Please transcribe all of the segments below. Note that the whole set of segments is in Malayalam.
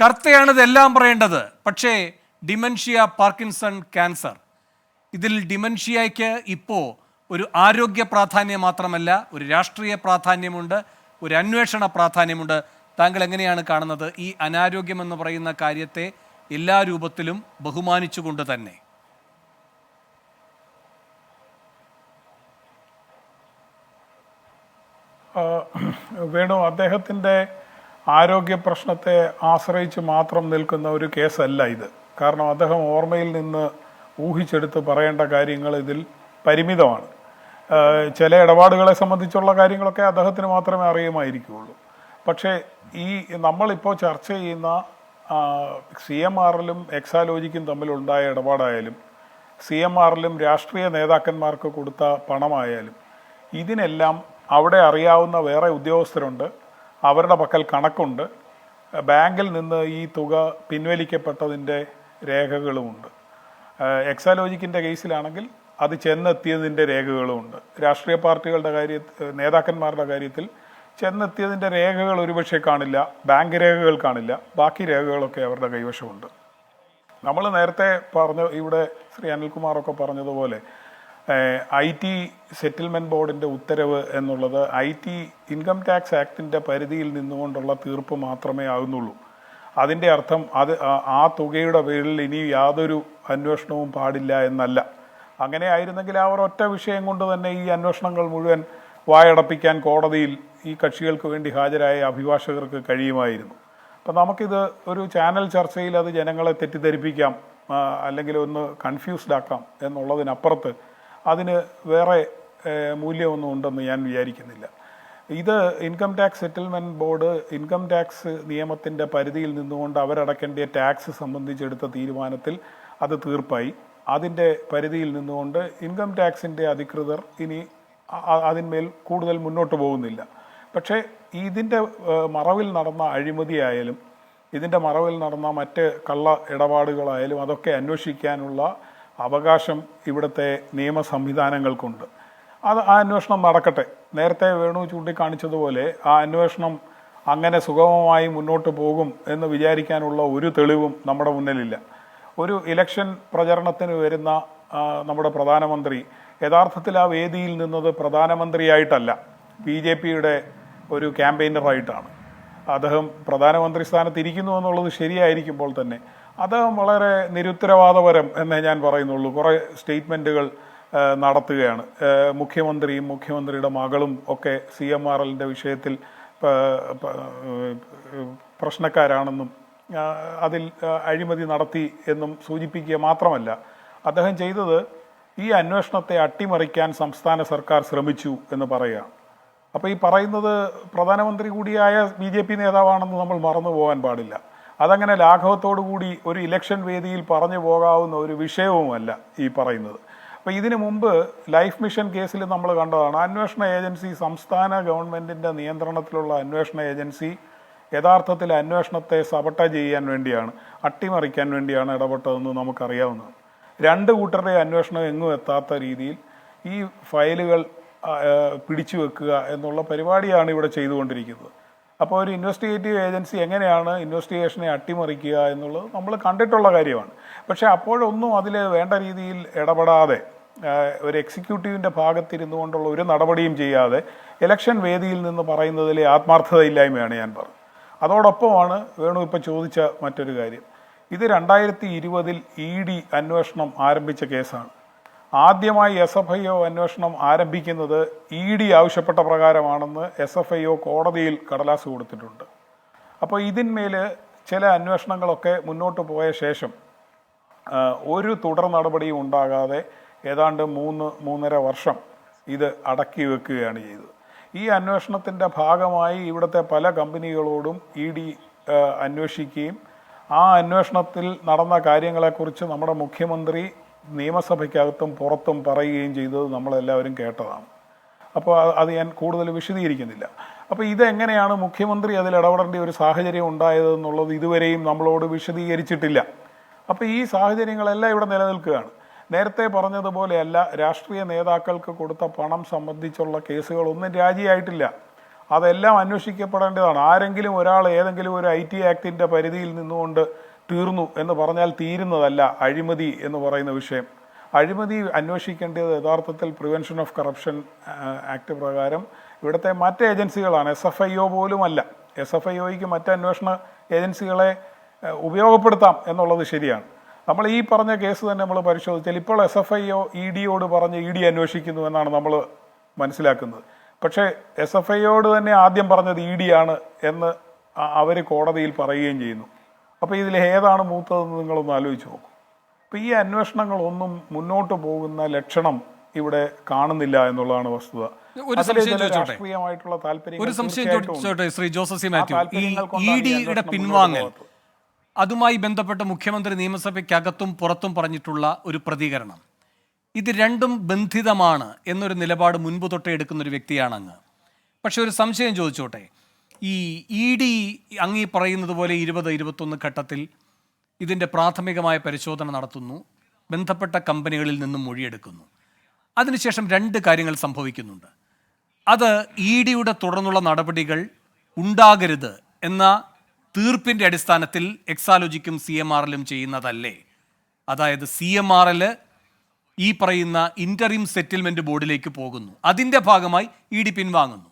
കർത്തയാണ് ഇതെല്ലാം പറയേണ്ടത്. പക്ഷേ ഡിമെൻഷ്യ പാർക്കിൻസൺ ക്യാൻസർ. ഇതിൽ ഡിമെൻഷ്യയ്ക്ക് ഇപ്പോൾ ഒരു ആരോഗ്യ പ്രാധാന്യം മാത്രമല്ല ഒരു രാഷ്ട്രീയ പ്രാധാന്യമുണ്ട് ഒരു അന്വേഷണ പ്രാധാന്യമുണ്ട്. താങ്കൾ എങ്ങനെയാണ് കാണുന്നത് ഈ അനാരോഗ്യം എന്ന് പറയുന്ന കാര്യത്തെ എല്ലാ രൂപത്തിലും ബഹുമാനിച്ചുകൊണ്ട് തന്നെ? വേണു അദ്ദേഹത്തിന്റെ ആരോഗ്യ പ്രശ്നത്തെ ആശ്രയിച്ച് മാത്രം നിൽക്കുന്ന ഒരു കേസല്ല ഇത്. കാരണം അദ്ദേഹം ഓർമ്മയിൽ നിന്ന് ഊഹിച്ചെടുത്ത് പറയേണ്ട കാര്യങ്ങൾ ഇതിൽ പരിമിതമാണ്. ചില ഇടപാടുകളെ സംബന്ധിച്ചുള്ള കാര്യങ്ങളൊക്കെ അദ്ദേഹത്തിന് മാത്രമേ അറിയുമായിരിക്കുകയുള്ളൂ പക്ഷേ ഈ നമ്മളിപ്പോൾ ചർച്ച ചെയ്യുന്ന സി എം ആറിലും എക്സാലോജിക്കും തമ്മിലുണ്ടായ ഇടപാടായാലും സി എം ആറിലും രാഷ്ട്രീയ നേതാക്കന്മാർക്ക് കൊടുത്ത പണമായാലും ഇതിനെല്ലാം അവിടെ അറിയാവുന്ന വേറെ ഉദ്യോഗസ്ഥരുണ്ട്. അവരുടെ പക്കൽ കണക്കുണ്ട്. ബാങ്കിൽ നിന്ന് ഈ തുക പിൻവലിക്കപ്പെട്ടതിന്റെ രേഖകളുമുണ്ട്. എക്സാലോജിക്കിന്റെ കേസിലാണെങ്കിൽ അത് ചെന്നെത്തിയതിന്റെ രേഖകളുമുണ്ട്. രാഷ്ട്രീയ പാർട്ടികളുടെ കാര്യ നേതാക്കന്മാരുടെ കാര്യത്തിൽ ചെന്നെത്തിയതിന്റെ രേഖകൾ ഒരുപക്ഷെ കാണില്ല ബാങ്ക് രേഖകൾ കാണില്ല ബാക്കി രേഖകളൊക്കെ അവരുടെ കൈവശമുണ്ട്. നമ്മൾ നേരത്തെ പറഞ്ഞ ഇവിടെ ശ്രീ അനിൽകുമാറൊക്കെ പറഞ്ഞതുപോലെ ഐ ടി സെറ്റിൽമെന്റ് ബോർഡിന്റെ ഉത്തരവ് എന്നുള്ളത് ഐ ടി ഇൻകം ടാക്സ് ആക്ടിന്റെ പരിധിയിൽ നിന്നുകൊണ്ടുള്ള തീർപ്പ് മാത്രമേ ആകുന്നുള്ളൂ അതിന്റെ അർത്ഥം അത് ആ- തുകയുടെ പേരിൽ ഇനി യാതൊരു അന്വേഷണവും പാടില്ല എന്നല്ല. അങ്ങനെ ആയിരുന്നെങ്കിൽ അവർ ഒറ്റ വിഷയം കൊണ്ട് തന്നെ ഈ അന്വേഷണങ്ങൾ മുഴുവൻ വായടപ്പിക്കാൻ കോടതിയിൽ ഈ കക്ഷികൾക്ക് വേണ്ടി ഹാജരായ അഭിഭാഷകർക്ക് കഴിയുമായിരുന്നു. അപ്പം നമുക്കിത് ഒരു ചാനൽ ചർച്ചയിൽ അത് ജനങ്ങളെ തെറ്റിദ്ധരിപ്പിക്കാം അല്ലെങ്കിൽ ഒന്ന് കൺഫ്യൂസ്ഡ് ആക്കാം എന്നുള്ളതിനപ്പുറത്ത് അതിന് വേറെ മൂല്യമൊന്നും ഉണ്ടെന്ന് ഞാൻ വിചാരിക്കുന്നില്ല. ഇത് income tax settlement board income tax നിയമത്തിന്റെ പരിധിയിൽ നിന്നുകൊണ്ട് അവരടക്കേണ്ട ടാക്സ് സംബന്ധിച്ചെടുത്ത തീരുമാനത്തിൽ അത് തീർപ്പായി. അതിന്റെ പരിധിയിൽ നിന്നുകൊണ്ട് ഇൻകം ടാക്സിന്റെ അധികൃതർ ഇനി അതിന്മേൽ കൂടുതൽ മുന്നോട്ട് പോകുന്നില്ല. പക്ഷേ ഇതിന്റെ മറവിൽ നടന്ന അഴിമതിയായാലും ഇതിന്റെ മറവിൽ നടന്ന മറ്റ് കള്ള ഇടപാടുകളായാലും അതൊക്കെ അന്വേഷിക്കാനുള്ള അവകാശം ഇവിടുത്തെ നിയമ സംവിധാനങ്ങൾക്കുണ്ട്. അത് ആ അന്വേഷണം നടക്കട്ടെ. നേരത്തെ വേണു ചൂണ്ടിക്കാണിച്ചതുപോലെ ആ അന്വേഷണം അങ്ങനെ സുഗമമായി മുന്നോട്ട് പോകും എന്ന് വിചാരിക്കാനുള്ള ഒരു തെളിവും നമ്മുടെ മുന്നിലില്ല. ഒരു ഇലക്ഷൻ പ്രചരണത്തിന് വരുന്ന നമ്മുടെ പ്രധാനമന്ത്രി യഥാർത്ഥത്തിൽ ആ വേദിയിൽ നിന്നത് പ്രധാനമന്ത്രിയായിട്ടല്ല. ബി ജെ പിയുടെ ഒരു ക്യാമ്പയിനറായിട്ടാണ്. അദ്ദേഹം പ്രധാനമന്ത്രി സ്ഥാനത്ത് ഇരിക്കുന്നു എന്നുള്ളത് ശരിയായിരിക്കുമ്പോൾ തന്നെ അദ്ദേഹം വളരെ നിരുത്തരവാദപരം എന്നേ ഞാൻ പറയുന്നുള്ളൂ. കുറേ സ്റ്റേറ്റ്മെന്റുകൾ നടത്തുകയാണ്. മുഖ്യമന്ത്രിയും മുഖ്യമന്ത്രിയുടെ മകളും ഒക്കെ സി എം ആർ എല്ലിന്റെ വിഷയത്തിൽ പ്രശ്നക്കാരാണെന്നും അതിൽ അഴിമതി നടത്തി എന്നും സൂചിപ്പിക്കുക മാത്രമല്ല അദ്ദേഹം ചെയ്തത് ഈ അന്വേഷണത്തെ അട്ടിമറിക്കാൻ സംസ്ഥാന സർക്കാർ ശ്രമിച്ചു എന്ന് പറയുക. അപ്പോൾ ഈ പറയുന്നത് പ്രധാനമന്ത്രി കൂടിയായ ബി ജെ പി നേതാവാണെന്ന് നമ്മൾ മറന്നു പോകാൻ പാടില്ല. അതങ്ങനെ ലാഘവത്തോടു കൂടി ഒരു ഇലക്ഷൻ വേദിയിൽ പറഞ്ഞു പോകാവുന്ന ഒരു വിഷയവുമല്ല ഈ പറയുന്നത്. അപ്പോൾ ഇതിനു മുമ്പ് ലൈഫ് മിഷൻ കേസിൽ നമ്മൾ കണ്ടതാണ്. അന്വേഷണ ഏജൻസി സംസ്ഥാന ഗവൺമെന്റിന്റെ നിയന്ത്രണത്തിലുള്ള അന്വേഷണ ഏജൻസി യഥാർത്ഥത്തിൽ അന്വേഷണത്തെ സബട്ട ചെയ്യാൻ വേണ്ടിയാണ് അട്ടിമറിക്കാൻ വേണ്ടിയാണ് ഇടപെട്ടതെന്ന് നമുക്കറിയാവുന്നതാണ് രണ്ട് കൂട്ടരുടെ അന്വേഷണം എങ്ങും എത്താത്ത രീതിയിൽ ഈ ഫയലുകൾ പിടിച്ചു വെക്കുക എന്നുള്ള പരിപാടിയാണ് ഇവിടെ ചെയ്തുകൊണ്ടിരിക്കുന്നത്. അപ്പോൾ ഒരു ഇൻവെസ്റ്റിഗേറ്റീവ് ഏജൻസി എങ്ങനെയാണ് ഇൻവെസ്റ്റിഗേഷനെ അട്ടിമറിക്കുക എന്നുള്ളത് നമ്മൾ കണ്ടിട്ടുള്ള കാര്യമാണ്. പക്ഷേ അപ്പോഴൊന്നും അതിൽ വേണ്ട രീതിയിൽ ഇടപെടാതെ ഒരു എക്സിക്യൂട്ടീവിന്റെ ഭാഗത്തിരുന്നു കൊണ്ടുള്ള ഒരു നടപടിയും ചെയ്യാതെ ഇലക്ഷൻ വേദിയിൽ നിന്ന് പറയുന്നതിലെ ആത്മാർത്ഥതയില്ലായ്മയാണ് ഞാൻ പറഞ്ഞത്. അതോടൊപ്പമാണ് വേണു ഇപ്പോൾ ചോദിച്ച മറ്റൊരു കാര്യം. ഇത് രണ്ടായിരത്തി ഇരുപതിൽ ഇ ഡി അന്വേഷണം ആരംഭിച്ച കേസാണ്. ആദ്യമായി എസ് എഫ് ഐ ഒ അന്വേഷണം ആരംഭിക്കുന്നത് ഇ ഡി ആവശ്യപ്പെട്ട പ്രകാരമാണെന്ന് എസ് എഫ് ഐ ഒ കോടതിയിൽ കടലാസ് കൊടുത്തിട്ടുണ്ട്. അപ്പോൾ ഇതിന്മേൽ ചില അന്വേഷണങ്ങളൊക്കെ മുന്നോട്ട് പോയ ശേഷം ഒരു തുടർ നടപടിയും ഉണ്ടാകാതെ ഏതാണ്ട് മൂന്ന് മൂന്നര വർഷം ഇത് അടക്കി വെക്കുകയാണ് ചെയ്തത്. ഈ അന്വേഷണത്തിന്റെ ഭാഗമായി ഇവിടുത്തെ പല കമ്പനികളോടും ഇ ഡി അന്വേഷിക്കുകയും ആ അന്വേഷണത്തിൽ നടന്ന കാര്യങ്ങളെക്കുറിച്ച് നമ്മുടെ മുഖ്യമന്ത്രി നിയമസഭയ്ക്കകത്തും പുറത്തും പറയുകയും ചെയ്തത് നമ്മളെല്ലാവരും കേട്ടതാണ്. അപ്പോൾ അത് ഞാൻ കൂടുതൽ വിശദീകരിക്കുന്നില്ല. അപ്പോൾ ഇതെങ്ങനെയാണ് മുഖ്യമന്ത്രി അതിൽ ഇടപെടേണ്ട ഒരു സാഹചര്യം ഉണ്ടായതെന്നുള്ളത് ഇതുവരെയും നമ്മളോട് വിശദീകരിച്ചിട്ടില്ല. അപ്പോൾ ഈ സാഹചര്യങ്ങളെല്ലാം ഇവിടെ നിലനിൽക്കുകയാണ്. നേരത്തെ പറഞ്ഞതുപോലെയല്ല രാഷ്ട്രീയ നേതാക്കൾക്ക് കൊടുത്ത പണം സംബന്ധിച്ചുള്ള കേസുകളൊന്നും രാജിയായിട്ടില്ല. അതെല്ലാം അന്വേഷിക്കപ്പെടേണ്ടതാണ്. ആരെങ്കിലും ഒരാൾ ഏതെങ്കിലും ഒരു ഐ ടി ആക്ടിന്റെ പരിധിയിൽ നിന്നുകൊണ്ട് തീർന്നു എന്ന് പറഞ്ഞാൽ തീരുന്നതല്ല അഴിമതി എന്ന് പറയുന്ന വിഷയം. അഴിമതി അന്വേഷിക്കേണ്ടത് യഥാർത്ഥത്തിൽ പ്രിവെൻഷൻ ഓഫ് കറപ്ഷൻ ആക്ട് പ്രകാരം ഇവിടുത്തെ മറ്റ് ഏജൻസികളാണ്. എസ് എഫ് ഐ ഒ പോലുമല്ല. എസ് എഫ് ഐ ഒയ്ക്ക് മറ്റ് അന്വേഷണ ഏജൻസികളെ ഉപയോഗപ്പെടുത്താം എന്നുള്ളത് ശരിയാണ്. നമ്മൾ ഈ പറഞ്ഞ കേസ് തന്നെ നമ്മൾ പരിശോധിച്ചാൽ ഇപ്പോൾ S F I O E ഡിയോട് പറഞ്ഞ് ഇ ഡി അന്വേഷിക്കുന്നു എന്നാണ് നമ്മൾ മനസ്സിലാക്കുന്നത്. പക്ഷേ എസ് എഫ് ഐയോട് തന്നെ ആദ്യം പറഞ്ഞത് ഇ ഡി ആണ് എന്ന് അവർ കോടതിയിൽ പറയുകയും ചെയ്യുന്നു. അപ്പോൾ ഇതിൽ ഏതാണ് മൂത്തതെന്ന് നിങ്ങളൊന്ന് ആലോചിച്ച് നോക്കും. അപ്പോൾ ഈ അന്വേഷണങ്ങളൊന്നും മുന്നോട്ട് പോകുന്ന ലക്ഷണം ഇവിടെ കാണുന്നില്ല എന്നുള്ളതാണ് വസ്തുത. ഒരു സംശയം ചോദിച്ചോട്ടെ? ഒരു സംശയം ചോദിച്ചോട്ടെ? ശ്രീ ജോസഫ് സി മാത്യു ഇ ഡിയുടെ പിൻവാങ്ങൽ അതുമായി ബന്ധപ്പെട്ട് മുഖ്യമന്ത്രി നിയമസഭയ്ക്കകത്തും പുറത്തും പറഞ്ഞിട്ടുള്ള ഒരു പ്രതികരണം. ഇത് രണ്ടും ബന്ധിതമാണ് എന്നൊരു നിലപാട് മുൻപ് തൊട്ടേ എടുക്കുന്ന ഒരു വ്യക്തിയാണ് അങ്ങ് പക്ഷെ ഒരു സംശയം ചോദിച്ചോട്ടെ? ഈ ഇ ഡി അങ്ങീ പറയുന്നത് പോലെ ഇരുപത് ഇരുപത്തൊന്ന് ഘട്ടത്തിൽ ഇതിന്റെ പ്രാഥമികമായ പരിശോധന നടത്തുന്നു. ബന്ധപ്പെട്ട കമ്പനികളിൽ നിന്നും മൊഴിയെടുക്കുന്നു. അതിനുശേഷം രണ്ട് കാര്യങ്ങൾ സംഭവിക്കുന്നുണ്ട്. അത് ഇ ഡിയുടെ തുടർന്നുള്ള നടപടികൾ ഉണ്ടാകരുത് എന്ന തീർപ്പിന്റെ അടിസ്ഥാനത്തിൽ എക്സാലോജിക്കും സി എം ആറിലും ചെയ്യുന്നതല്ലേ. അതായത് സി എം ആർ എൽ ഈ പറയുന്ന ഇന്ററിം സെറ്റിൽമെന്റ് ബോർഡിലേക്ക് പോകുന്നു. അതിന്റെ ഭാഗമായി ഇ ഡി പിൻവാങ്ങുന്നു.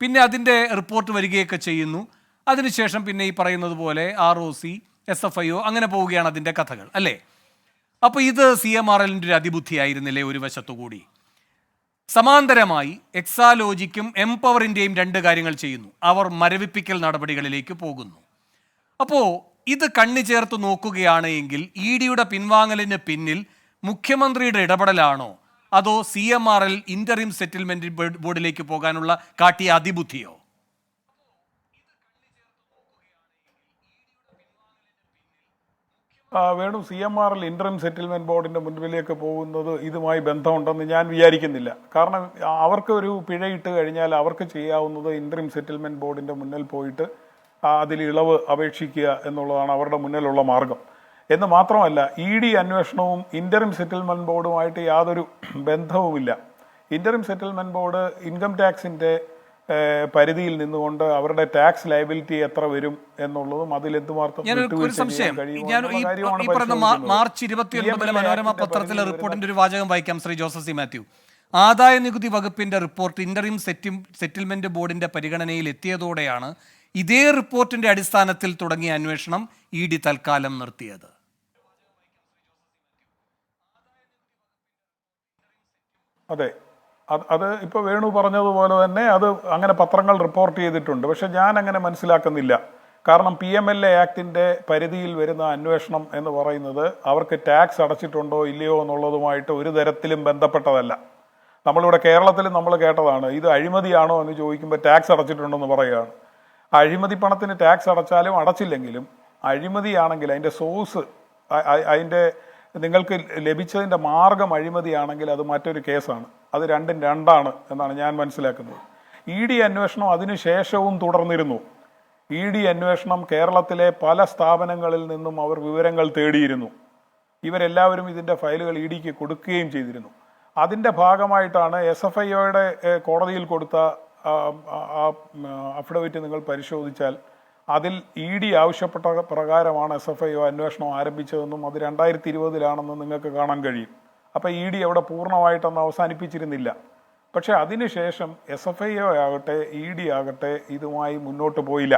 പിന്നെ അതിന്റെ റിപ്പോർട്ട് വരികയൊക്കെ ചെയ്യുന്നു. അതിനുശേഷം പിന്നെ ഈ പറയുന്നത് പോലെ R O C S F I O അങ്ങനെ പോവുകയാണ് അതിന്റെ കഥകൾ അല്ലേ? അപ്പോൾ ഇത് സി എം ആർ എല്ലിന്റെ ഒരു അതിബുദ്ധിയായിരുന്നില്ലേ ഒരു വശത്തുകൂടി? സമാന്തരമായി എക്സാലോജിക്കും എംപവറിന്റെയും രണ്ട് കാര്യങ്ങൾ ചെയ്യുന്നു. അവർ മരവിപ്പിക്കൽ നടപടികളിലേക്ക് പോകുന്നു. അപ്പോൾ ഇത് കണ്ണി ചേർത്ത് നോക്കുകയാണ് എങ്കിൽ ഇ ഡിയുടെ പിൻവാങ്ങലിന് പിന്നിൽ മുഖ്യമന്ത്രിയുടെ ഇടപെടലാണോ? അതോ C M R L interim settlement ബോർഡിലേക്ക് പോകാനുള്ള കാട്ടിയ അതിബുദ്ധിയോ? Venu C M R L interim settlement ബോർഡിന്റെ മുൻപിലേക്ക് പോകുന്നത് ഇതുമായി ബന്ധമുണ്ടെന്ന് ഞാൻ വിചാരിക്കുന്നില്ല. കാരണം അവർക്ക് ഒരു പിഴയിട്ട് കഴിഞ്ഞാൽ അവർക്ക് ചെയ്യാവുന്നത് ഇന്ററിം സെറ്റിൽമെന്റ് ബോർഡിന്റെ മുന്നിൽ പോയിട്ട് അതിൽ ഇളവ് അപേക്ഷിക്കുക എന്നുള്ളതാണ് അവരുടെ മുന്നിലുള്ള മാർഗം. എന്ന് മാത്രമല്ല ഇ ഡി അന്വേഷണവും ഇന്ററിം സെറ്റിൽമെന്റ് ബോർഡുമായിട്ട് യാതൊരു ബന്ധവുമില്ല. ഇന്ററിം സെറ്റിൽമെന്റ് ബോർഡ് ഇൻകം ടാക്സിന്റെ പരിധിയിൽ നിന്നുകൊണ്ട് അവരുടെ ടാക്സ് ലയബിലിറ്റി എത്ര വരും എന്നുള്ളതും അതിൽ എന്തുമാത്രം. മാർച്ച് മനോരമ പത്രത്തിലെ റിപ്പോർട്ടിന്റെ ഒരു വാചകം വായിക്കാം ശ്രീ ജോസഫ് സി മാത്യു. ആദായ നികുതി വകുപ്പിന്റെ റിപ്പോർട്ട് ഇന്ററിം സെറ്റി സെറ്റിൽമെന്റ് ബോർഡിന്റെ പരിഗണനയിൽ എത്തിയതോടെയാണ് ഇതേ റിപ്പോർട്ടിന്റെ അടിസ്ഥാനത്തിൽ തുടങ്ങിയ അന്വേഷണം ഇ ഡി തൽക്കാലം നിർത്തിയത്. അതെ. അത് ഇപ്പോൾ വേണു പറഞ്ഞതുപോലെ തന്നെ അത് അങ്ങനെ പത്രങ്ങൾ റിപ്പോർട്ട് ചെയ്തിട്ടുണ്ട്. പക്ഷെ ഞാൻ അങ്ങനെ മനസ്സിലാക്കുന്നില്ല. കാരണം പി എം എൽ എ ആക്ടിന്റെ പരിധിയിൽ വരുന്ന അന്വേഷണം എന്ന് പറയുന്നത് അവർക്ക് ടാക്സ് അടച്ചിട്ടുണ്ടോ ഇല്ലയോ എന്നുള്ളതുമായിട്ട് ഒരു തരത്തിലും ബന്ധപ്പെട്ടതല്ല. നമ്മളിവിടെ കേരളത്തിൽ നമ്മൾ കേട്ടതാണ് ഇത് അഴിമതിയാണോ എന്ന് ചോദിക്കുമ്പോൾ ടാക്സ് അടച്ചിട്ടുണ്ടെന്ന് പറയുകയാണ്. അഴിമതി പണത്തിന് ടാക്സ് അടച്ചാലും അടച്ചില്ലെങ്കിലും അഴിമതിയാണെങ്കിൽ അതിന്റെ സോഴ്സ് അതിന്റെ നിങ്ങൾക്ക് ലഭിച്ചതിന്റെ മാർഗം അഴിമതിയാണെങ്കിൽ അത് മറ്റൊരു കേസാണ്. അത് രണ്ടും രണ്ടാണ് എന്നാണ് ഞാൻ മനസ്സിലാക്കുന്നത്. ഇ ഡി അന്വേഷണം അതിനുശേഷവും തുടർന്നിരുന്നു. ഇ ഡി അന്വേഷണം കേരളത്തിലെ പല സ്ഥാപനങ്ങളിൽ നിന്നും അവർ വിവരങ്ങൾ തേടിയിരുന്നു. ഇവരെല്ലാവരും ഇതിന്റെ ഫയലുകൾ ഇ ഡിക്ക് കൊടുക്കുകയും ചെയ്തിരുന്നു. അതിന്റെ ഭാഗമായിട്ടാണ് എസ് എഫ് ഐ ഒയുടെ കോടതിയിൽ കൊടുത്ത അഫിഡവിറ്റ് നിങ്ങൾ പരിശോധിച്ചാൽ അതിൽ ഇ ഡി ആവശ്യപ്പെട്ട പ്രകാരമാണ് എസ് എഫ് ഐ ഒ അന്വേഷണം ആരംഭിച്ചതെന്നും അത് രണ്ടായിരത്തി ഇരുപതിലാണെന്ന് നിങ്ങൾക്ക് കാണാൻ കഴിയും. അപ്പം ഇ ഡി അവിടെ പൂർണമായിട്ടൊന്നും അവസാനിപ്പിച്ചിരുന്നില്ല. പക്ഷേ അതിനുശേഷം എസ് എഫ് ഐ ഒ ആകട്ടെ ഇ ഡി ആകട്ടെ ഇതുമായി മുന്നോട്ട് പോയില്ല.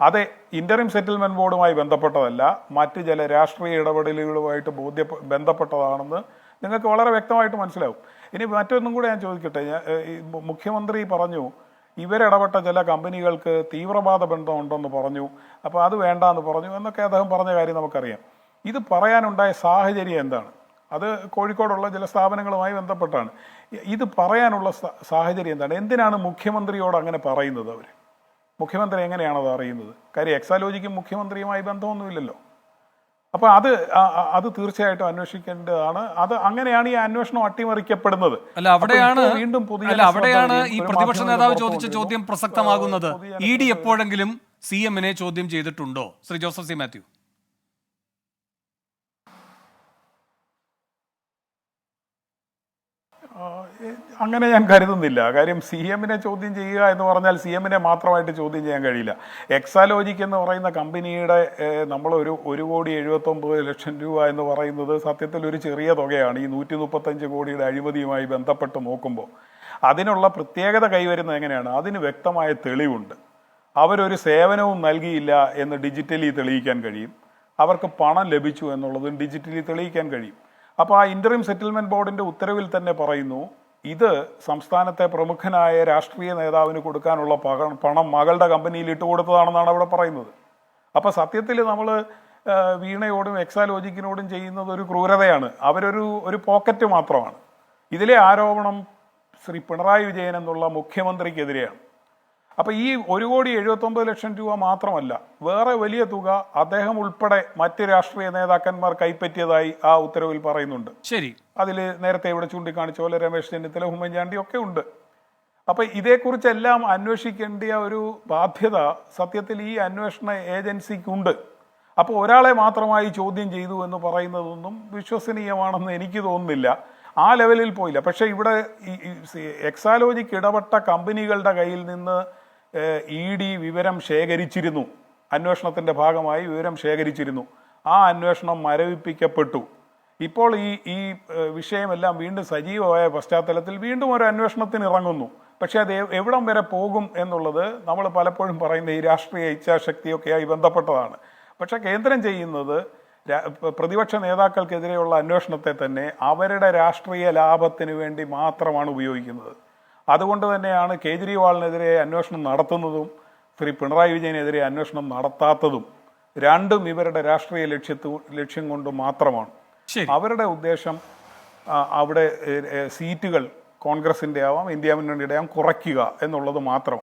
അത് ഇന്ററിം സെറ്റിൽമെന്റ് ബോർഡുമായി ബന്ധപ്പെട്ടതല്ല മറ്റ് ചില രാഷ്ട്രീയ ഇടപെടലുകളുമായിട്ട് ബോധ്യ ബന്ധപ്പെട്ടതാണെന്ന് നിങ്ങൾക്ക് വളരെ വ്യക്തമായിട്ട് മനസ്സിലാവും. ഇനി മറ്റൊന്നും കൂടെ ഞാൻ ചോദിക്കട്ടെ മുഖ്യമന്ത്രി പറഞ്ഞു ഇവരിടപെട്ട ചില കമ്പനികൾക്ക് തീവ്രവാദ ബന്ധമുണ്ടെന്ന് പറഞ്ഞു. അപ്പോൾ അത് വേണ്ട എന്ന് പറഞ്ഞു എന്നൊക്കെ അദ്ദേഹം പറഞ്ഞ കാര്യം നമുക്കറിയാം. ഇത് പറയാനുണ്ടായ സാഹചര്യം എന്താണ്? അത് കോഴിക്കോടുള്ള ചില സ്ഥാപനങ്ങളുമായി ബന്ധപ്പെട്ടാണ്. ഇത് പറയാനുള്ള സാഹചര്യം എന്താണ്? എന്തിനാണ് മുഖ്യമന്ത്രിയോട് അങ്ങനെ പറയുന്നത് അവർ മുഖ്യമന്ത്രി എങ്ങനെയാണ് അത് അറിയുന്നത്? കാര്യം എക്സാലോജിക്കും മുഖ്യമന്ത്രിയുമായി ബന്ധമൊന്നുമില്ലല്ലോ. അപ്പൊ അത് അത് തീർച്ചയായിട്ടും അന്വേഷിക്കേണ്ടതാണ്. അത് അങ്ങനെയാണ് ഈ അന്വേഷണം അട്ടിമറിക്കപ്പെടുന്നത്. അല്ല അവിടെയാണ് വീണ്ടും പുതിയ അല്ല അവിടെയാണ് ഈ പ്രതിപക്ഷ നേതാവ് ചോദിച്ച ചോദ്യം പ്രസക്തമാകുന്നത് ഇ ഡി എപ്പോഴെങ്കിലും സി എമ്മിനെ ചോദ്യം ചെയ്തിട്ടുണ്ടോ? ശ്രീ ജോസഫ് സി മാത്യു ആ, എ- അങ്ങനെ ഞാൻ കരുതുന്നില്ല. കാര്യം സി എമ്മിനെ ചോദ്യം ചെയ്യുക എന്ന് പറഞ്ഞാൽ സി എമ്മിനെ മാത്രമായിട്ട് ചോദ്യം ചെയ്യാൻ കഴിയില്ല. എക്സാലോജിക് എന്ന് പറയുന്ന കമ്പനിയുടെ നമ്മളൊരു ഒരു കോടി എഴുപത്തൊമ്പത് ലക്ഷം രൂപ എന്ന് പറയുന്നത് സത്യത്തിൽ ഒരു ചെറിയ തുകയാണ്. ഈ നൂറ്റി മുപ്പത്തഞ്ച് കോടിയുടെ അഴിമതിയുമായി ബന്ധപ്പെട്ട് നോക്കുമ്പോൾ. അതിനുള്ള പ്രത്യേകത കൈവരുന്നത് എങ്ങനെയാണ്? അതിന് വ്യക്തമായ തെളിവുണ്ട്. അവരൊരു സേവനവും നൽകിയില്ല എന്ന് ഡിജിറ്റലി തെളിയിക്കാൻ കഴിയും. അവർക്ക് പണം ലഭിച്ചു എന്നുള്ളതും ഡിജിറ്റലി തെളിയിക്കാൻ കഴിയും. അപ്പോൾ ആ ഇന്ററിം സെറ്റിൽമെന്റ് ബോർഡിന്റെ ഉത്തരവിൽ തന്നെ പറയുന്നു ഇത് സംസ്ഥാനത്തെ പ്രമുഖനായ രാഷ്ട്രീയ നേതാവിന് കൊടുക്കാനുള്ള പണം മകളുടെ കമ്പനിയിൽ ഇട്ട് കൊടുത്തതാണെന്നാണ് അവിടെ പറയുന്നത്. അപ്പോൾ സത്യത്തിൽ നമ്മൾ വീണയോടും എക്സാലോജിക്കിനോടും ചെയ്യുന്നത് ഒരു ക്രൂരതയാണ്. അവരൊരു ഒരു പോക്കറ്റ് മാത്രമാണ്. ഇതിലെ ആരോപണം ശ്രീ പിണറായി വിജയൻ എന്നുള്ള മുഖ്യമന്ത്രിക്കെതിരെയാണ്. അപ്പൊ ഈ ഒരു കോടി എഴുപത്തൊമ്പത് ലക്ഷം രൂപ മാത്രമല്ല വേറെ വലിയ തുക അദ്ദേഹം ഉൾപ്പെടെ മറ്റ് രാഷ്ട്രീയ നേതാക്കന്മാർ കൈപ്പറ്റിയതായി ആ ഉത്തരവിൽ പറയുന്നുണ്ട്. ശരി. അതിൽ നേരത്തെ ഇവിടെ ചൂണ്ടിക്കാണിച്ച പോലെ രമേശ് ചെന്നിത്തല ഉമ്മൻചാണ്ടി ഒക്കെ ഉണ്ട്. അപ്പൊ ഇതേക്കുറിച്ചെല്ലാം അന്വേഷിക്കേണ്ട ഒരു ബാധ്യത സത്യത്തിൽ ഈ അന്വേഷണ ഏജൻസിക്കുണ്ട്. അപ്പോൾ ഒരാളെ മാത്രമായി ചോദ്യം ചെയ്തു എന്ന് പറയുന്നതൊന്നും വിശ്വസനീയമാണെന്ന് എനിക്ക് തോന്നുന്നില്ല. ആ ലെവലിൽ പോയില്ല. പക്ഷേ ഇവിടെ ഈ എക്സാലോജിക്ക് ഇടപെട്ട കമ്പനികളുടെ കയ്യിൽ നിന്ന് ഇ ഡി വിവരം ശേഖരിച്ചിരുന്നു. അന്വേഷണത്തിന്റെ ഭാഗമായി വിവരം ശേഖരിച്ചിരുന്നു. ആ അന്വേഷണം മരവിപ്പിക്കപ്പെട്ടു. ഇപ്പോൾ ഈ ഈ വിഷയമെല്ലാം വീണ്ടും സജീവമായ പശ്ചാത്തലത്തിൽ വീണ്ടും ഒരു അന്വേഷണത്തിന് ഇറങ്ങുന്നു. പക്ഷേ അത് എവ്- എവിടം വരെ പോകും എന്നുള്ളത് നമ്മൾ പലപ്പോഴും പറയുന്ന ഈ രാഷ്ട്രീയ ഇച്ഛാശക്തിയൊക്കെയായി ബന്ധപ്പെട്ടതാണ്. പക്ഷെ കേന്ദ്രം ചെയ്യുന്നത് പ്രതിപക്ഷ നേതാക്കൾക്കെതിരെയുള്ള അന്വേഷണത്തെ തന്നെ അവരുടെ രാഷ്ട്രീയ ലാഭത്തിന് വേണ്ടി മാത്രമാണ് ഉപയോഗിക്കുന്നത്. അതുകൊണ്ട് തന്നെയാണ് കേജ്രിവാളിനെതിരെ അന്വേഷണം നടത്തുന്നതും ശ്രീ പിണറായി വിജയനെതിരെ അന്വേഷണം നടത്താത്തതും രണ്ടും ഇവരുടെ രാഷ്ട്രീയ ലക്ഷ്യത്തു ലക്ഷ്യം കൊണ്ട് മാത്രമാണ്. അവരുടെ ഉദ്ദേശം അവിടെ സീറ്റുകൾ കോൺഗ്രസിന്റെ ആവാം ഇന്ത്യ മുന്നണിയുടെ ആവാം കുറയ്ക്കുക എന്നുള്ളത് മാത്രം.